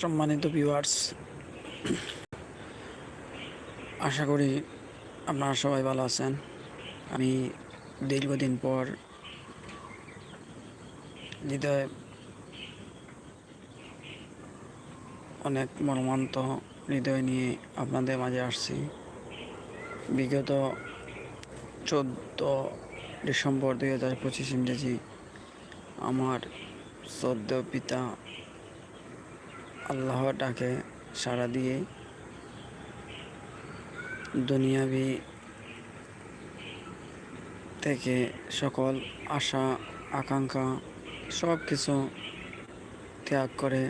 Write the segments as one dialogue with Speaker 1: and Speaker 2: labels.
Speaker 1: সম্মানিত ভিউয়ার্স আশা করি আপনারা সবাই ভালো আছেন। আমি দীর্ঘদিন পর হৃদয় অনেক মর্মান্ত হৃদয় নিয়ে আপনাদের মাঝে আসছি। বিগত চোদ্দ ডিসেম্বর দুই হাজার পঁচিশ ইংরেজি আমার সদ্য পিতা আল্লাহর ডাকে সাড়া দিয়ে, দুনিয়াবি থেকে সকল আশা, আকাঙ্ক্ষা সব কিছু ত্যাগ করে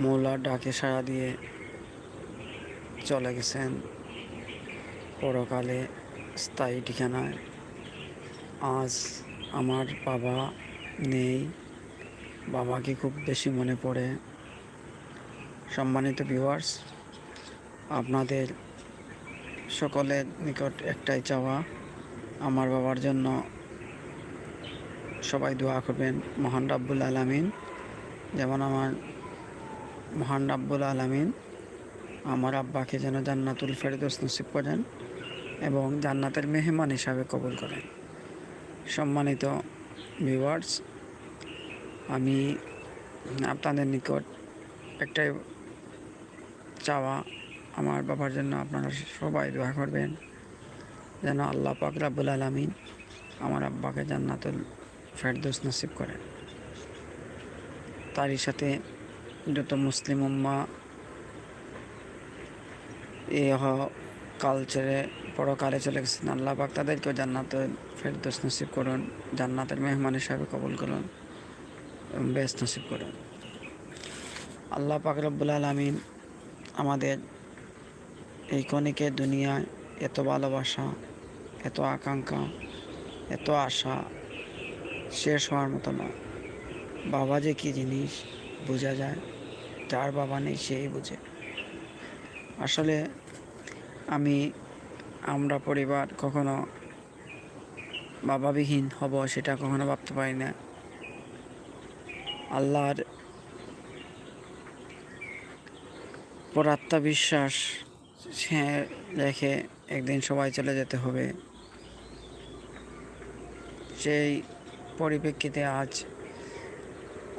Speaker 1: মৌলার ডাকে সাড়া দিয়ে চলে গেছেন পরকালে স্থায়ী ঠিকানায়। আজ আমার বাবা নেই, বাবাকে খুব বেশি মনে পড়ে। সম্মানিত ভিউয়ার্স আপনাদের সকলের নিকট একটাই চাওয়া, আমার বাবার জন্য সবাই দোয়া করবেন মহান রাব্বুল আলামিন। যেমন আমার মহান রাব্বুল আলামিন আমার আব্বাকে যেন জান্নাতুল ফেরদৌস নসিব করেন এবং জান্নাতের মেহমান হিসাবে কবুল করেন। সম্মানিত ভিউয়ার্স আমি আপনাদের নিকট একটাই চাওয়া আমার বাবার জন্য আপনারা সবাই দোয়া করবেন, যেন আল্লাহ পাক রাব্বুল আলমিন আমার আব্বাকে জান্নাতুল ফেরদৌস নসিব করেন। তারই সাথে যত মুসলিম উম্মা, এ কাল ছেড়ে পরকালে চলে গেছেন। আল্লাহ পাক তাদেরকেও জান্নাতের ফেরদৌস নসিব করুন, জান্নাতের মেহমান হিসাবে কবুল করুন, এবং বেশ নসিব করুন। আল্লাহ পাক রব্বুল আলমিন আমাদের এই ক্ষণিকের দুনিয়ায় এত ভালোবাসা, এত আকাঙ্ক্ষা, এত আশা শেষ হওয়ার মতো নয় বাবা যে কী জিনিস বোঝা যায়, যার বাবা নেই সেই বুঝে। আসলে আমি, আমরা পরিবার কখনো বাবাবিহীন হব সেটা কখনো ভাবতে পারি না। আল্লাহর পর আত্মবিশ্বাস, সে রেখে একদিন সবাই চলে যেতে হবে। সেই পরিপ্রেক্ষিতে আজ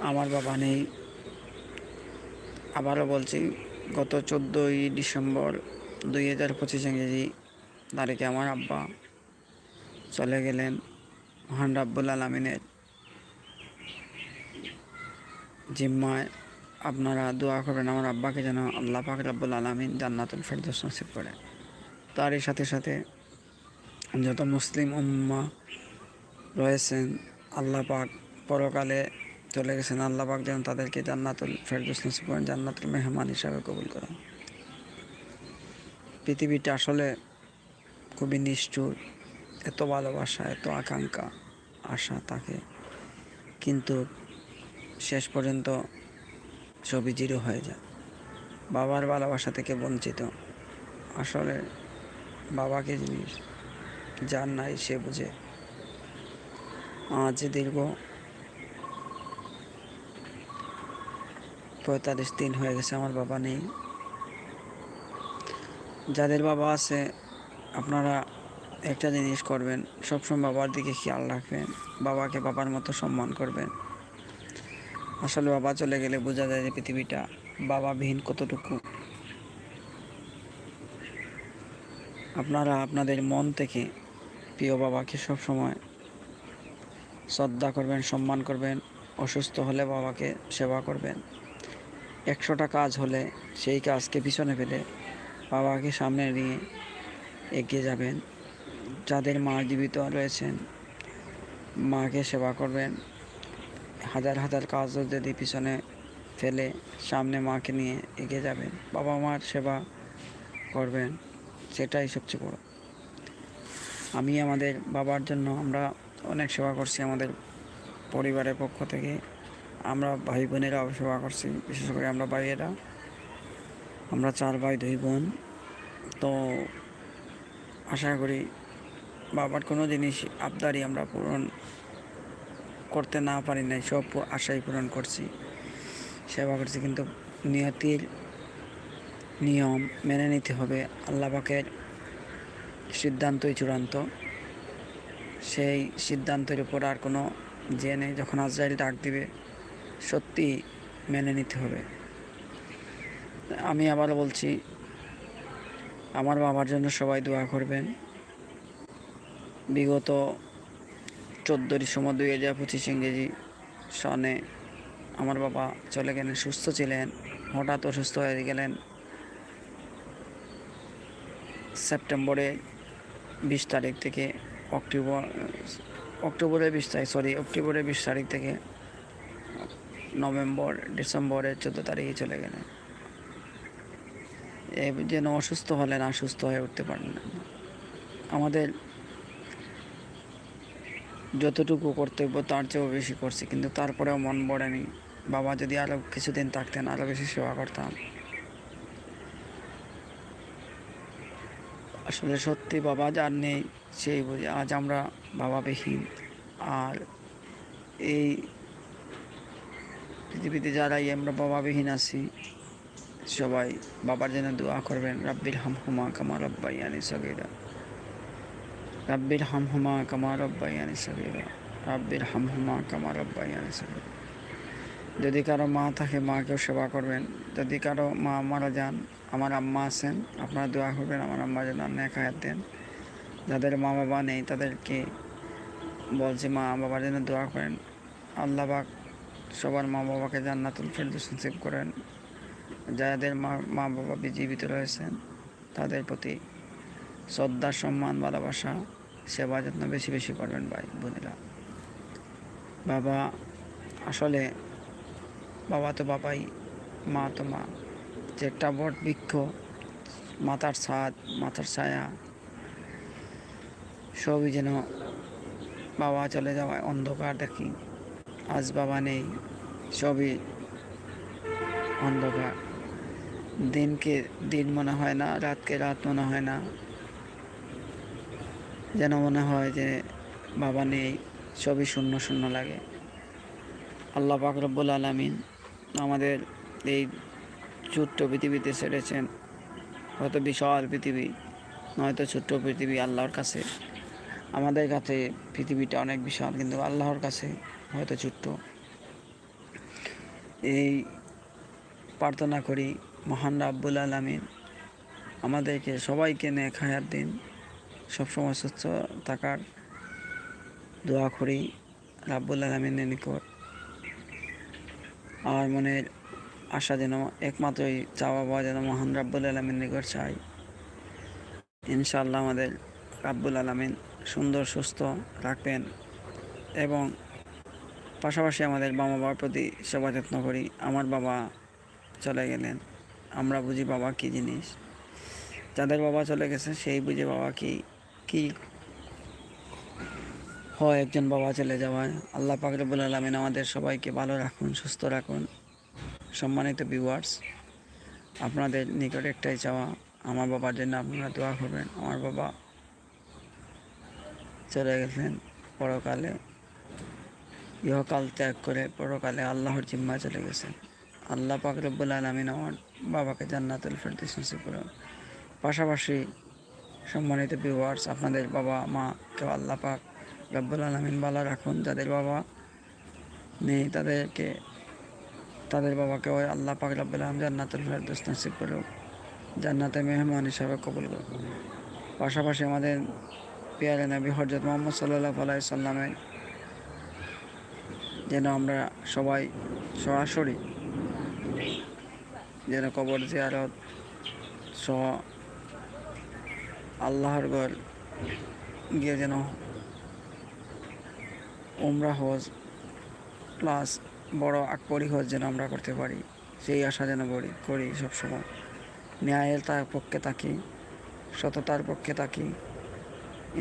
Speaker 1: আমার বাবা নেই। আবারও বলছি, গত চোদ্দোই ডিসেম্বর দুই হাজার পঁচিশ ইংরেজি তারিখে আমার আব্বা চলে গেলেন মহান রাব্বুল আলমিনের জিম্মায়। আপনারা দোয়া করবেন আমার আব্বাকে যেন আল্লাহ পাক রাব্বুল আলমিন জান্নাতুল ফেরদৌস নসিব করে। তারই সাথে সাথে যত মুসলিম উম্মা রয়েছেন, আল্লাহ পাক পরকালে চলে গেছেন, আল্লাহ পাক যেন তাদেরকে জান্নাতুল ফেরদৌস নসিব করেন, জান্নাতুল মেহমান হিসাবে কবুল করেন। পৃথিবীটা আসলে খুবই নিষ্ঠুর, এত ভালোবাসা, এত আকাঙ্ক্ষা, আশা তাকে কিন্তু শেষ পর্যন্ত ছবি জিরো হয়ে যায়। বাবার ভালোবাসা থেকে বঞ্চিত। আসলে বাবাকে জিনিস যার নাই সে বুঝে। আজ দীর্ঘ পঁয়তাল্লিশ দিন হয়ে গেছে আমার বাবা নেই। যাদের বাবা আছে, আপনারা একটা জিনিস করবেন, সবসময় বাবার দিকে খেয়াল রাখবেন। বাবাকে বাবার মতো সম্মান করবেন। আসলে বাবা চলে গেলে বোঝা যায় যে পৃথিবীটা বাবাবিহীন কতটুকু। আপনারা আপনাদের মন থেকে প্রিয় বাবাকে সবসময় শ্রদ্ধা করবেন, সম্মান করবেন, অসুস্থ হলে বাবাকে সেবা করবেন। একশোটা কাজ হলে সেই কাজকে পিছনে ফেলে বাবাকে সামনে নিয়ে এগিয়ে যাবেন। যাদের মা জীবিত রয়েছেন, মাকে সেবা করবেন হাজার হাজার কাজ যদি পিছনে ফেলে সামনে মাকে নিয়ে এগিয়ে যাবেন, বাবা মার সেবা করবেন, সেটাই সবচেয়ে বড়। আমি আমাদের বাবার জন্য আমরা অনেক সেবা করছি আমাদের পরিবারের পক্ষ থেকে। আমরা ভাই বোনেরাও সেবা করছি, বিশেষ করে আমরা ভাইয়েরা। আমরা চার ভাই, দুই বোন। তো আশা করি বাবার কোনো জিনিস আবদারি আমরা পূরণ করতে না পারি নাই, সব আশাই পূরণ করছি। সেবা করছি, কিন্তু নিয়তির নিয়ম মেনে নিতে হবে। আল্লাহ পাকের সিদ্ধান্তই চূড়ান্ত। সেই সিদ্ধান্তের উপর আর কোনো জেনে যখন আজরাইল ডাক দিবে, সত্যি মেনে নিতে হবে। আমি আবার বলছি, আমার বাবার জন্য সবাই দোয়া করবেন। বিগত চোদ্দ ডিসেম্বর দুই হাজার পঁচিশ ইংরেজি সনে আমার বাবা চলে গেলেন, সুস্থ ছিলেন, হঠাৎ অসুস্থ হয়ে গেলেন। সেপ্টেম্বরে বিশ তারিখ থেকে অক্টোবর অক্টোবরের বিশ তারিখ সরি অক্টোবরের বিশ তারিখ থেকে নভেম্বর ডিসেম্বরের চোদ্দ তারিখে চলে গেলেন। এ যেন অসুস্থ হলেন, আর সুস্থ হয়ে উঠতে পারলেন আমাদের যতটুকু কর্তব্য, তার চেয়েও বেশি করছি। কিন্তু তারপরেও মন পড়েনি। বাবা যদি আরও কিছুদিন থাকতেন আরও বেশি সেবা করতাম। আসলে সত্যি বাবা যার নেই, সেই বুঝে আজ আমরা বাবা বাবাবিহীন। আর এই পৃথিবীতে যারাই আমরা বাবাবিহীন আছি, সবাই বাবার জন্য দোয়া করবেন, রাব্বির হামহুমা কামা রব্বাইয়ানি সগিরা। রাব্বির হামহুমা কামা রব্বাইয়ানি সগিরা। রাব্বির হামহুমা কামা রব্বাইয়ানি সগিরা। যদি কারও মা থাকে, মাকেও সেবা করবেন। যদি কারও মা মারা যান, আমার আম্মা আছেন, আপনারা দোয়া করবেন, আমার আম্মা যেন নেক হায়াত দেন। যাদের মা বাবা নেই, তাদেরকে বলছি, মা বাবার জন্য দোয়া করেন। আল্লাহ পাক সবার মা বাবাকে জান্নাতুল ফেরদৌস নসিব করেন। যাদের মা মা বাবা জীবিত রয়েছেন, তাদের প্রতি শ্রদ্ধা, সম্মান, ভালোবাসা সেবা যত্ন বেশি বেশি করবেন ভাই, বোনেরা। বাবা আসলে বাবা তো বাবাই, মা তো মা। যে বট বৃক্ষ, মাথার ছাদ, মাথার ছায়া, সবই যেন বাবা চলে যাওয়ায় অন্ধকার দেখি। আজ বাবা নেই, সবই অন্ধকার। দিনকে দিন মনে হয় না, রাতকে রাত মনে হয় না। যেন মনে হয় যে বাবা নেই, সবই শূন্য শূন্য লাগে। আল্লাহ পাক রব্বুল আলমিন আমাদের এই ছোট্ট পৃথিবীতে ছেড়েছেন। হয়তো বিশাল পৃথিবী, নয়তো ছোট্ট পৃথিবী আল্লাহর কাছে। আমাদের কাছে পৃথিবীটা অনেক বিশাল, কিন্তু আল্লাহর কাছে হয়তো ছোট্ট। এই প্রার্থনা করি, মহান রাব্বুল আলমিন আমাদেরকে সবাইকে নেক হায়াত দিন। সবসময় সুস্থ থাকার দোয়া করি রাব্বুল আলমিনের নিকট। আমার মনের আশা যেন একমাত্রই চাওয়া পাওয়া যেন মহান রাব্বুল আলমিন নিকট চাই। ইনশাআল্লাহ আমাদের রাব্বুল আলমিন সুন্দর, সুস্থ রাখবেন এবং পাশাপাশি আমাদের বাবা বাবার প্রতি সেবা যত্ন করি। আমার বাবা চলে গেলেন। আমরা বুঝি বাবা কী জিনিস? যাদের বাবা চলে গেছে, সেই বুঝে বাবা কি কি? হয়, একজন বাবা চলে যাওয়ায়। আল্লাহ পাকরবুল আলমিন আমাদের সবাইকে ভালো রাখুন, সুস্থ রাখুন। সম্মানিত ভিউয়ার্স আপনাদের নিকট একটাই চাওয়া, আমার বাবার জন্য আপনারা দোয়া করবেন। আমার বাবা চলে গেছেন পরকালে, ইহকাল ত্যাগ করে পরকালে আল্লাহর জিম্মা চলে গেছেন। আল্লাহ পাক আলমিন আমার বাবাকে জান্নাতুল ফেরদিস পাশাপাশি সম্মানিত ভিউয়ার্স আপনাদের বাবা, মা, কেউ আল্লাহ পাক রব্বুল আলমিন ভালো রাখুন, যাদের বাবা নেই তাদেরকে, তাদের বাবাকে ওই আল্লাহ পাক রব্বুল আলম জান্নাতুল ফেরদিস নসিব করুক, জান্নাতে মেহমান হিসাবে কবুল করুক। পাশাপাশি আমাদের পিয়ারে নবী হজরত মোহাম্মদ সাল্লাহ আলাই সাল্লামের যেন আমরা সবাই সরাসরি যেন কবর জিয়ারত সহ আল্লাহর ঘর গিয়ে যেন উমরা হজ প্লাস বড় আকবরী হজ যেন আমরা করতে পারি, সেই আশা যেন করি করি সবসময়। ন্যায়ের তার পক্ষে থাকি, সততার পক্ষে থাকি।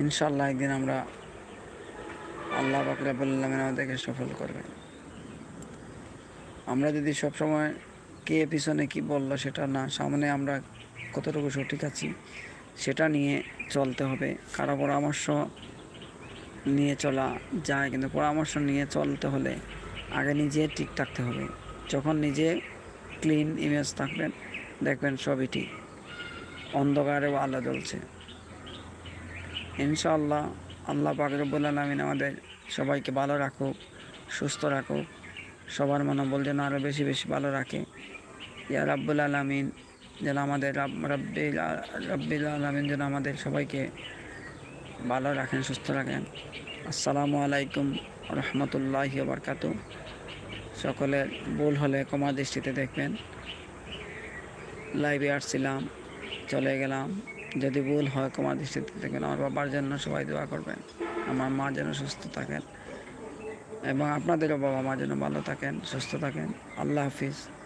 Speaker 1: ইনশাল্লাহ একদিন আমরা আল্লাহ বাকরাবুল্লাহ আমাদেরকে সফল করবেন। আমরা যদি সবসময় কে পিছনে কি বলল সেটা না, সামনে আমরা কতটুকু সঠিক আছি সেটা নিয়ে চলতে হবে। কারও পরামর্শ নিয়ে চলা যায়, কিন্তু পরামর্শ নিয়ে চলতে হলে আগে নিজে ঠিক থাকতে হবে। যখন নিজে ক্লিন ইমেজ থাকবেন, দেখবেন সবই ঠিক। অন্ধকারেও আলো জ্বলছে। ইনশাআল্লাহ আল্লাহ পাক রব্বুল আলমিন আমাদের সবাইকে ভালো রাখুক, সুস্থ রাখুক। সবার মনোবল যেন আরও বেশি বেশি ভালো রাখে। ইয়া রাব্বুল আলমিন যেন আমাদের রাব- রাব্বিল রাব্বিল আলমিন যেন আমাদের সবাইকে ভালো রাখেন, সুস্থ রাখেন। আসসালামু আলাইকুম রহমতুল্লাহি বারকাতু সকলের ভুল হলে ক্ষমা দৃষ্টিতে দেখবেন। লাইভে আসছিলাম, চলে গেলাম। যদি ভুল হয় ক্ষমা দৃষ্টিতে দেখবেন। আমার বাবার জন্য সবাই দোয়া করবেন। আমার মা যেন সুস্থ থাকেন। এবং আপনাদেরও বাবা মা যেন ভালো থাকেন, সুস্থ থাকেন। আল্লাহ হাফিজ।